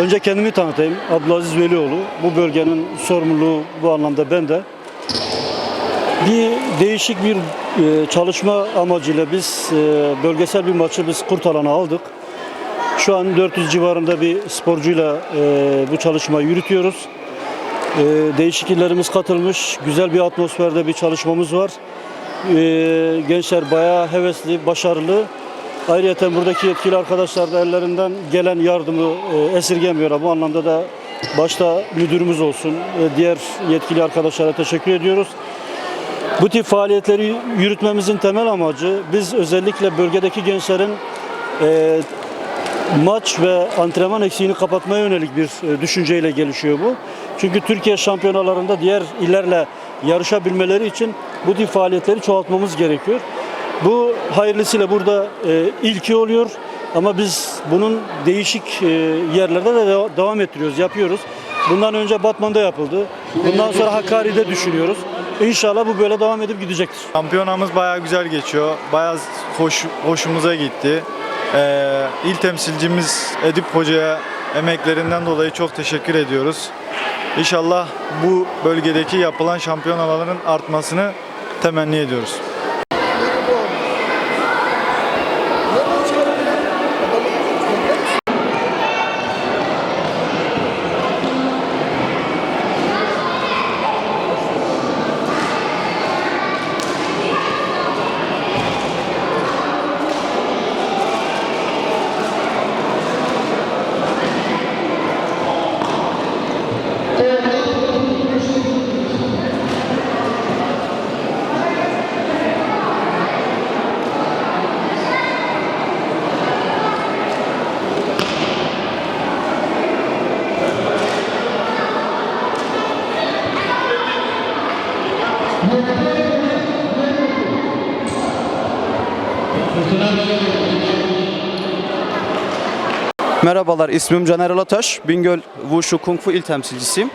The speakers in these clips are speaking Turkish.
önce kendimi tanıtayım. Abdülaziz Velioğlu. Bu bölgenin sorumluluğu bu anlamda bende. Bir değişik bir e, çalışma amacıyla biz e, bölgesel bir maçı biz Kurtalan'a aldık. Şu an 400 civarında bir sporcuyla e, bu çalışmayı yürütüyoruz. E, değişik illerimiz katılmış. Güzel bir atmosferde bir çalışmamız var. Gençler bayağı hevesli, başarılı. Ayrıca buradaki yetkili arkadaşlar da ellerinden gelen yardımı e, esirgemiyor. Bu anlamda da başta müdürümüz olsun, e, diğer yetkili arkadaşlara teşekkür ediyoruz. Bu tip faaliyetleri yürütmemizin temel amacı biz özellikle bölgedeki gençlerin e, maç ve antrenman eksiğini kapatmaya yönelik bir düşünceyle gelişiyor bu. Çünkü Türkiye şampiyonalarında diğer illerle yarışabilmeleri için bu tip faaliyetleri çoğaltmamız gerekiyor. Bu hayırlısıyla burada e, ilki oluyor ama biz bunun değişik e, yerlerde de deva- devam ettiriyoruz, yapıyoruz. Bundan önce Batman'da yapıldı. Bundan sonra Hakkari'de düşünüyoruz. İnşallah bu böyle devam edip gidecektir. Şampiyonamız bayağı güzel geçiyor. Bayağı hoş, hoşumuza gitti. Ee, il temsilcimiz Edip Hoca'ya emeklerinden dolayı çok teşekkür ediyoruz. İnşallah bu bölgedeki yapılan şampiyonaların artmasını temenni ediyoruz. Merhabalar, ismim Caner Alataş. Bingöl Wushu Kung Fu il temsilcisiyim.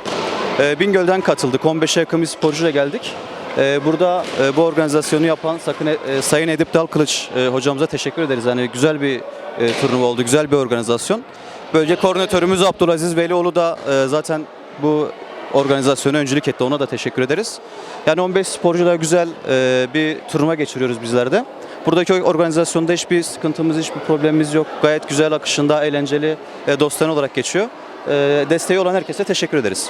Ee, Bingöl'den katıldık. 15'e yakın sporcuyla geldik. Ee, burada e, bu organizasyonu yapan sakın, e, Sayın Edip Dalkılıç e, hocamıza teşekkür ederiz. Yani güzel bir e, turnuva oldu, güzel bir organizasyon. Böylece koordinatörümüz Abdülaziz Velioğlu da e, zaten bu organizasyona öncülük etti. Ona da teşekkür ederiz. Yani 15 sporcuyla güzel e, bir turnuva geçiriyoruz bizler de. Buradaki organizasyonda hiçbir sıkıntımız, hiçbir problemimiz yok. Gayet güzel akışında, eğlenceli, e, dostane olarak geçiyor. E, desteği olan herkese teşekkür ederiz.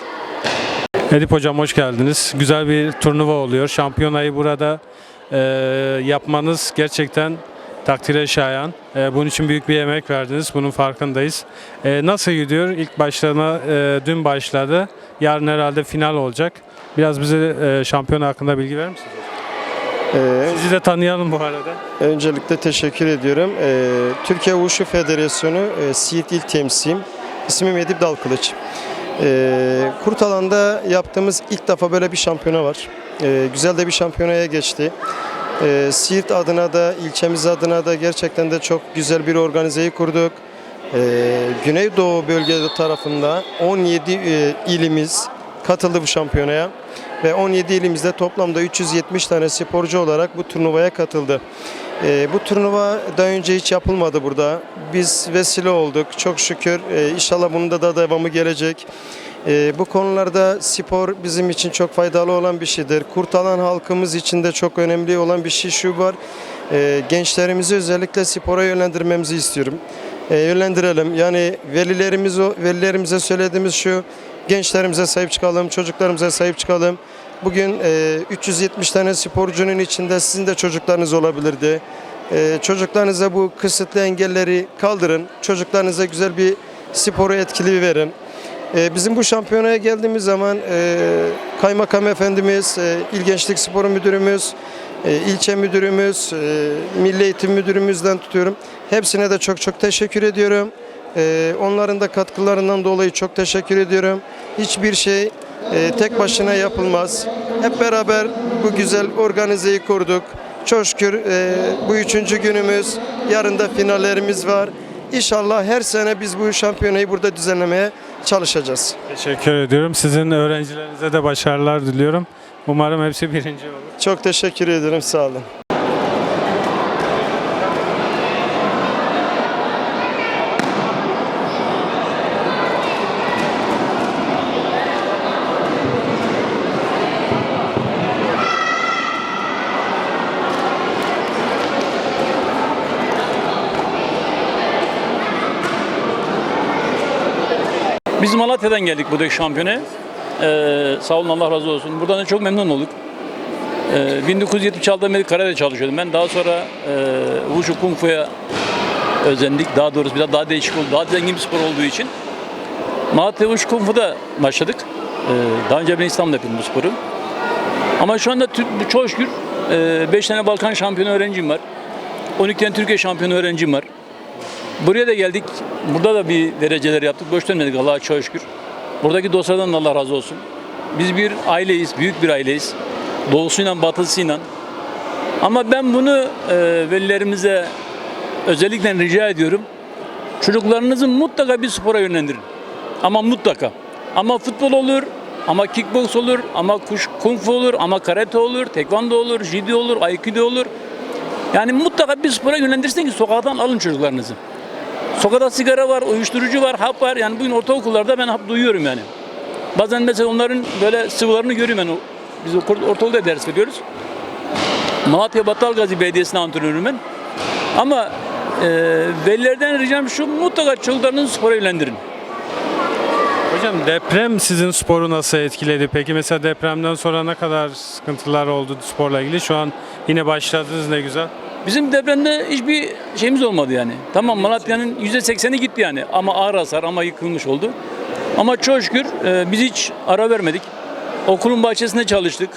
Edip Hocam hoş geldiniz. Güzel bir turnuva oluyor. Şampiyonayı burada e, yapmanız gerçekten takdire şayan. Bunun için büyük bir emek verdiniz. Bunun farkındayız. Nasıl gidiyor? İlk başlama e, dün başladı. Yarın herhalde final olacak. Biraz bize şampiyona hakkında bilgi verir misiniz? Ee, Sizi de tanıyalım bu arada. öncelikle teşekkür ediyorum. Ee, Türkiye Wushu Federasyonu e, Siirt İl Temsilim. İsmim Edip Dalkılıç. Ee, Kurtalan'da yaptığımız ilk defa böyle bir şampiyona var. Ee, güzel de bir şampiyonaya geçti. Ee, Siirt adına da, ilçemiz adına da gerçekten de çok güzel bir organizeyi kurduk. Ee, Güneydoğu bölge tarafında 17 e, ilimiz katıldı bu şampiyonaya ve 17 ilimizde toplamda 370 tane sporcu olarak bu turnuvaya katıldı. Ee, bu turnuva daha önce hiç yapılmadı burada. Biz vesile olduk. Çok şükür. Ee, inşallah bunun da, da devamı gelecek. Ee, bu konularda spor bizim için çok faydalı olan bir şeydir. Kurtalan halkımız için de çok önemli olan bir şey şu var. Ee, gençlerimizi özellikle spora yönlendirmemizi istiyorum. Ee, yönlendirelim. Yani velilerimiz velilerimize söylediğimiz şu gençlerimize sahip çıkalım, çocuklarımıza sahip çıkalım. Bugün e, 370 tane sporcunun içinde sizin de çocuklarınız olabilirdi. E, çocuklarınıza bu kısıtlı engelleri kaldırın. Çocuklarınıza güzel bir sporu etkili verin. E, bizim bu şampiyonaya geldiğimiz zaman e, Kaymakam Efendimiz, e, İl Gençlik Spor Müdürümüz, e, ilçe müdürümüz, e, Milli Eğitim Müdürümüzden tutuyorum. Hepsine de çok çok teşekkür ediyorum. E, onların da katkılarından dolayı çok teşekkür ediyorum. Hiçbir şey e, tek başına yapılmaz. Hep beraber bu güzel organizeyi kurduk. Çok şükür e, bu üçüncü günümüz. Yarın da finallerimiz var. İnşallah her sene biz bu şampiyonayı burada düzenlemeye çalışacağız. Teşekkür ediyorum. Sizin öğrencilerinize de başarılar diliyorum. Umarım hepsi birinci olur. Çok teşekkür ederim. Sağ olun. Malatya'dan geldik buradaki şampiyona. Ee, sağ olun Allah razı olsun. Buradan da çok memnun olduk. Ee, 1976'dan beri karate çalışıyordum ben. Daha sonra e, Wushu Kung Fu'ya özendik. Daha doğrusu biraz daha değişik oldu. Daha zengin bir spor olduğu için. Malatya Wushu Kung Fu'da başladık. Ee, daha önce ben İstanbul'da yapıyordum bu sporu. Ama şu anda çok şükür 5 tane Balkan şampiyonu öğrencim var. 12 tane Türkiye şampiyonu öğrencim var. Buraya da geldik. Burada da bir dereceler yaptık. Boş dönmedik Allah'a çok şükür. Buradaki dostlardan da Allah razı olsun. Biz bir aileyiz, büyük bir aileyiz. Doğusuyla batısıyla. Ama ben bunu e, velilerimize özellikle rica ediyorum. Çocuklarınızı mutlaka bir spora yönlendirin. Ama mutlaka. Ama futbol olur, ama kickbox olur, ama kuş, kung fu olur, ama karate olur, tekvando olur, judo olur, aikido olur. Yani mutlaka bir spora yönlendirsin ki sokaktan alın çocuklarınızı. Sokakta sigara var, uyuşturucu var, hap var. Yani bugün ortaokullarda ben hap duyuyorum yani. Bazen mesela onların böyle sıvılarını görüyorum ben. Biz okul- ortaokulda ders veriyoruz. Malatya Battalgazi Belediyesi'ne antrenörüm ben. Ama e, velilerden ricam şu mutlaka çocuklarınızı spora yönlendirin. Hocam deprem sizin sporu nasıl etkiledi? Peki mesela depremden sonra ne kadar sıkıntılar oldu sporla ilgili? Şu an yine başladınız ne güzel. Bizim depremde hiçbir şeyimiz olmadı yani. Tamam Malatya'nın %80'i gitti yani ama ağır hasar ama yıkılmış oldu. Ama çok şükür e, biz hiç ara vermedik. Okulun bahçesinde çalıştık,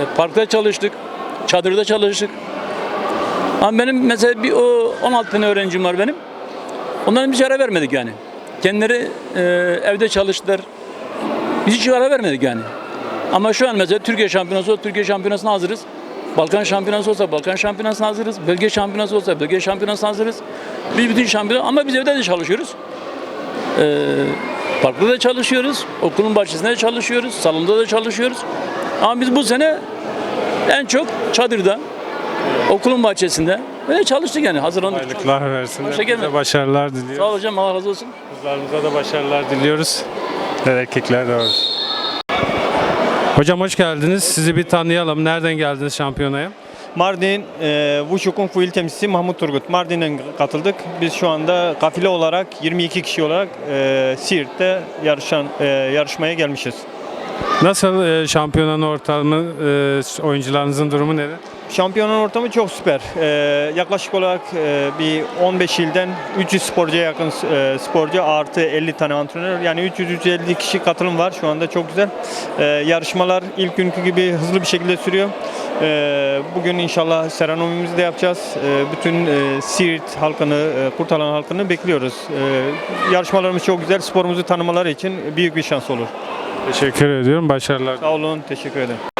e, parkta çalıştık, çadırda çalıştık. Ama benim mesela bir o 16 tane öğrencim var benim. Onların hiç ara vermedik yani. Kendileri e, evde çalıştılar. Biz hiç ara vermedik yani. Ama şu an mesela Türkiye şampiyonası Türkiye şampiyonasına hazırız. Balkan şampiyonası olsa Balkan şampiyonasına hazırız. Bölge şampiyonası olsa bölge şampiyonasına hazırız. Biz bütün şampiyon ama biz evde de çalışıyoruz. Ee, parkta da çalışıyoruz. Okulun bahçesinde de çalışıyoruz. Salonda da çalışıyoruz. Ama biz bu sene en çok çadırda, okulun bahçesinde böyle çalıştık yani hazırlandık. Aylıklar versin. Hepinize başarılar Sağ diliyoruz. ol hocam Allah razı olsun. Kızlarımıza da başarılar diliyoruz. Erkekler de var. Hocam hoş geldiniz. Sizi bir tanıyalım. Nereden geldiniz şampiyonaya? Mardin e, Wushu Kung Fu İl Temsilcisi Mahmut Turgut. Mardin'den katıldık. Biz şu anda kafile olarak 22 kişi olarak e, Siirt'te yarışan e, yarışmaya gelmişiz. Nasıl e, şampiyonanın ortamı, e, oyuncularınızın durumu nedir? Şampiyonun ortamı çok süper. E, yaklaşık olarak e, bir 15 ilden 300 sporcuya yakın e, sporcu artı 50 tane antrenör. Yani 300-350 kişi katılım var şu anda çok güzel. E, yarışmalar ilk günkü gibi hızlı bir şekilde sürüyor. E, bugün inşallah serenomimizi de yapacağız. E, bütün e, Siirt halkını, e, Kurtalan halkını bekliyoruz. E, yarışmalarımız çok güzel. Sporumuzu tanımaları için büyük bir şans olur. Teşekkür ediyorum. Başarılar. Sağ olun, teşekkür ederim.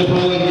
the bowling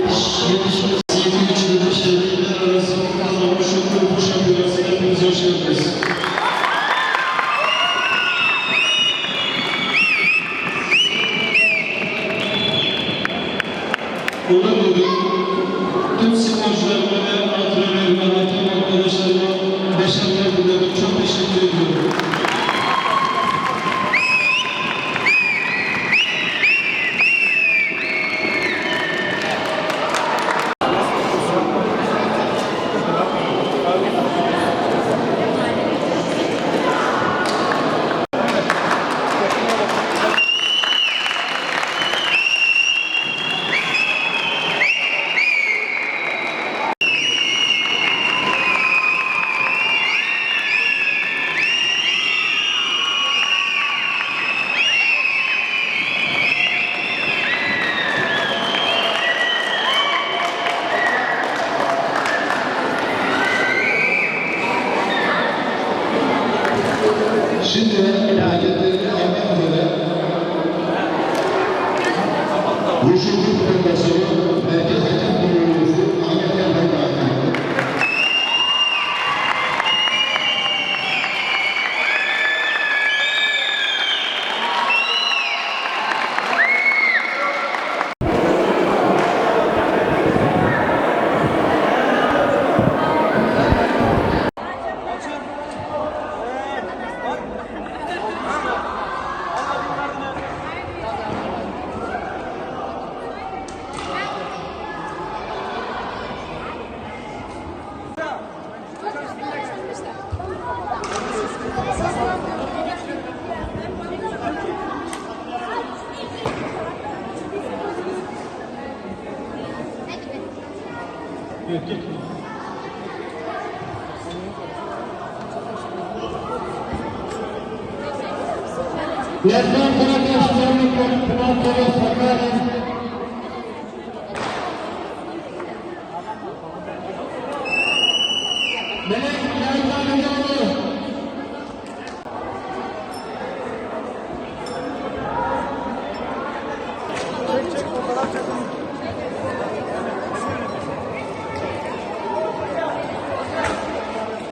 Deus. Yerden Karakaş Cemil Pınar Toros Sakarya